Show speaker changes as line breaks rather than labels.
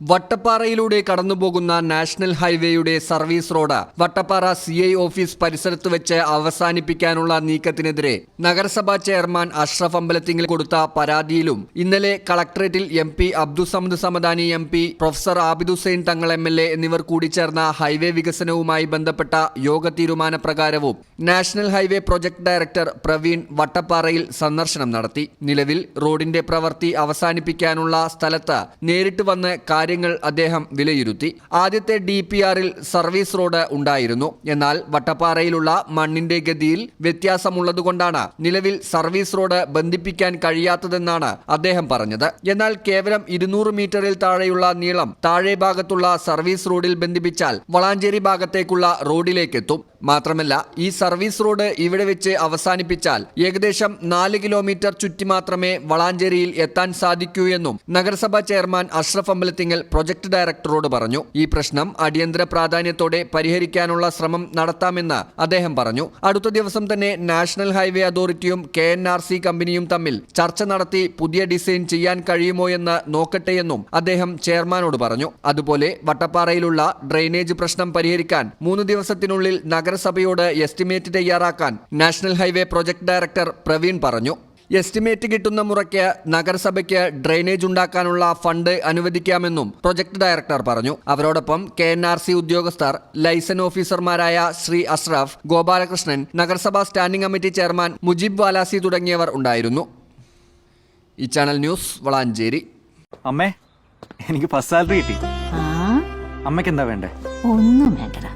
വട്ടപ്പാറയിലൂടെ കടന്നുപോകുന്ന നാഷണൽ ഹൈവേയുടെ service road Vattappara C I office പരിസരത്ത് വെച്ച് അവസാനിപ്പിക്കാനുള്ള നീക്കത്തിനെതിരെ നഗരസഭാ ചെയർമാൻ അഷ്റഫ് അമ്പലത്തിങ്കിൽ കൊടുത്ത പരാതിയിലും ഇന്നലെ കളക്ടറേറ്റിൽ M P Abdussamad Samadani M P professor Abid Hussain Thangal M L A എന്നിവർ കൂടി ചേർന്ന ഹൈവേ വികസനവുമായി ബന്ധപ്പെട്ട യോഗ തീരുമാനപ്രകാരവും national highway project director Praveen വട്ടപ്പാറയിൽ സന്ദർശനം നടത്തി. നിലവിൽ റോഡിന്റെ പ്രവൃത്തി അവസാനിപ്പിക്കാനുള്ള സ്ഥലത്ത് നേരിട്ട് വന്ന് കാര്യങ്ങൾ അദ്ദേഹം വിലയിരുത്തി. ആദ്യത്തെ ഡി പി ആറിൽ സർവീസ് റോഡ് ഉണ്ടായിരുന്നു. എന്നാൽ വട്ടപ്പാറയിലുള്ള മണ്ണിന്റെ ഗതിയിൽ വ്യത്യാസമുള്ളതുകൊണ്ടാണ് നിലവിൽ സർവീസ് റോഡ് ബന്ധിപ്പിക്കാൻ കഴിയാത്തതെന്നാണ് അദ്ദേഹം പറഞ്ഞത്. എന്നാൽ കേവലം ഇരുന്നൂറ് മീറ്ററിൽ താഴെയുള്ള നീളം താഴെ ഭാഗത്തുള്ള സർവീസ് റോഡിൽ ബന്ധിപ്പിച്ചാൽ വളാഞ്ചേരി ഭാഗത്തേക്കുള്ള റോഡിലേക്കെത്തും. മാത്രമല്ല ഈ സർവീസ് റോഡ് ഇവിടെ വെച്ച് അവസാനിപ്പിച്ചാൽ ഏകദേശം നാല് കിലോമീറ്റർ ചുറ്റി മാത്രമേ വളാഞ്ചേരിയിൽ എത്താൻ സാധിക്കൂ എന്നും നഗരസഭാ ചെയർമാൻ അഷ്റഫ് അമ്പലത്തിങ്ങൽ പ്രൊജക്ട് ഡയറക്ടറോട് പറഞ്ഞു. ഈ പ്രശ്നം അടിയന്തര പ്രാധാന്യത്തോടെ പരിഹരിക്കാനുള്ള ശ്രമം നടത്താമെന്ന് അദ്ദേഹം പറഞ്ഞു. അടുത്ത ദിവസം തന്നെ നാഷണൽ ഹൈവേ അതോറിറ്റിയും കെ കമ്പനിയും തമ്മിൽ ചർച്ച നടത്തി പുതിയ ഡിസൈൻ ചെയ്യാൻ കഴിയുമോ എന്ന് നോക്കട്ടെയെന്നും അദ്ദേഹം ചെയർമാനോട് പറഞ്ഞു. അതുപോലെ വട്ടപ്പാറയിലുള്ള ഡ്രെയിനേജ് പ്രശ്നം പരിഹരിക്കാൻ മൂന്ന് ദിവസത്തിനുള്ളിൽ നഗരസഭയോട് എസ്റ്റിമേറ്റ് തയ്യാറാക്കാൻ national highway project director Praveen പറഞ്ഞു. എസ്റ്റിമേറ്റ് കിട്ടുന്ന മുറയ്ക്ക് നഗരസഭയ്ക്ക് ഡ്രെയിനേജ് ഉണ്ടാക്കാനുള്ള ഫണ്ട് അനുവദിക്കാമെന്നും പ്രൊജക്ട് ഡയറക്ടർ പറഞ്ഞു. അവരോടൊപ്പം കെ എൻ ആർ സി ഉദ്യോഗസ്ഥർ ലൈസൻ ഓഫീസർമാരായ ശ്രീ അഷ്റഫ് ഗോപാലകൃഷ്ണൻ നഗരസഭാ standing committee chairman Mujeeb Valasi തുടങ്ങിയവർ ഉണ്ടായിരുന്നു. ഈ ചാനൽ ന്യൂസ് വളാഞ്ചേരി.
അമ്മേ എനിക്ക് ഫസ്റ്റ് സാലറി കിട്ടി.
ആ?
അമ്മയ്ക്ക് എന്താ വേണ്ടേ?
ഒന്നും വേണ്ടടാ.